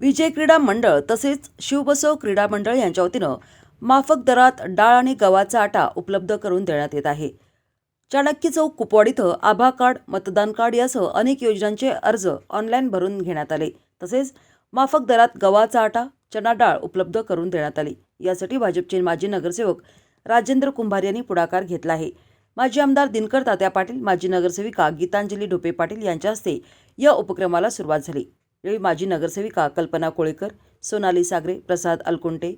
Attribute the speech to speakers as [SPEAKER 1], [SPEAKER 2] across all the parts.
[SPEAKER 1] विजय क्रीडा मंडळ तसेच शिवबसव क्रीडा मंडळ यांच्या वतीनं माफक दरात डाळ आणि गव्हाचा आटा उपलब्ध करून देण्यात येत आहे. चाणक्य चौक कुपवाड इथं आभा कार्ड मतदान कार्ड यासह अनेक योजनांचे अर्ज ऑनलाईन भरून घेण्यात आले. तसेच माफक दरात गव्हाचा आटा चणा डाळ उपलब्ध करून देण्यात आली. यासाठी भाजपचे माजी नगरसेवक राजेंद्र कुंभार यांनी पुढाकार घेतला आहे. माजी आमदार दिनकर तात्या पाटील माजी नगरसेविका गीतांजली ढोपे पाटील यांच्या हस्ते या उपक्रमाला सुरुवात झाली. यावेळी माजी नगरसेविका कल्पना कोळेकर सोनाली सागरे प्रसाद अलकुंटे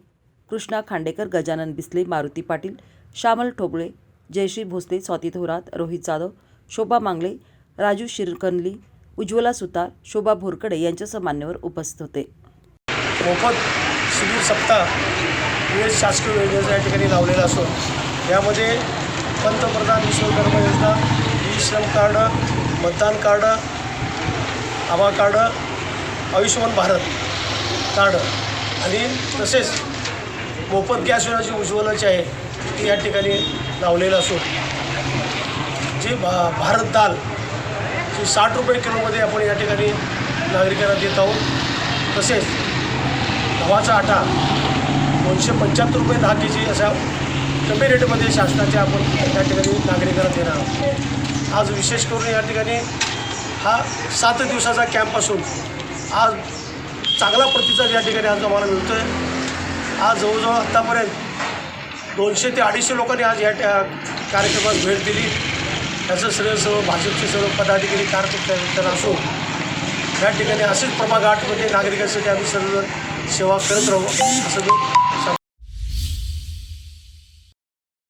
[SPEAKER 1] कृष्णा खांडेकर गजानन बिस्ले मारुती पाटील श्यामल ठोबळे जयश्री भोसले स्वाती थोरात रोहित जाधव शोभा मांगले राजू शिरकनली उज्ज्वला सुतार शोभा भोरकडे यांच्यासह मान्यवर उपस्थित होते.
[SPEAKER 2] मोफत शिबिर सप्ताह विविध शासकीय योजनेचा या ठिकाणी लावलेला असून यामध्ये पंतप्रधान विश्वकर्मा योजना ई श्रम कार्ड मतदान कार्ड आभा कार्ड आयुष्यमान भारत कार्ड. आणि तसेच मोफत गॅस योजना जी उज्ज्वलाची आहे ती या ठिकाणी लावलेलं असून जे भा भारत दाल जी साठ रुपये किलोमध्ये आपण या ठिकाणी नागरिकांना देत आहोत. तसेच गव्हाचा आटा दोनशे पंच्याहत्तर रुपये दहा के जी अशा कमी रेटमध्ये शासनाच्या आपण या ठिकाणी नागरिकांना देणार आहोत. आज विशेष करून या ठिकाणी हा सात दिवसाचा कॅम्प असून आज चांगला प्रतिसाद या ठिकाणी आज आम्हाला मिळतो आहे आज जवळजवळ आत्तापर्यंत दोनशे ते अडीचशे लोकांनी आज या कार्यक्रमात भेट दिली. त्याचं सर्व सर्व भाजपचे सर्व पदाधिकारी कार्यकर्ते असो या ठिकाणी असेच प्रभाग नागरिकांसाठी आम्ही सर्व सेवा करत राहू. असं सांगतो.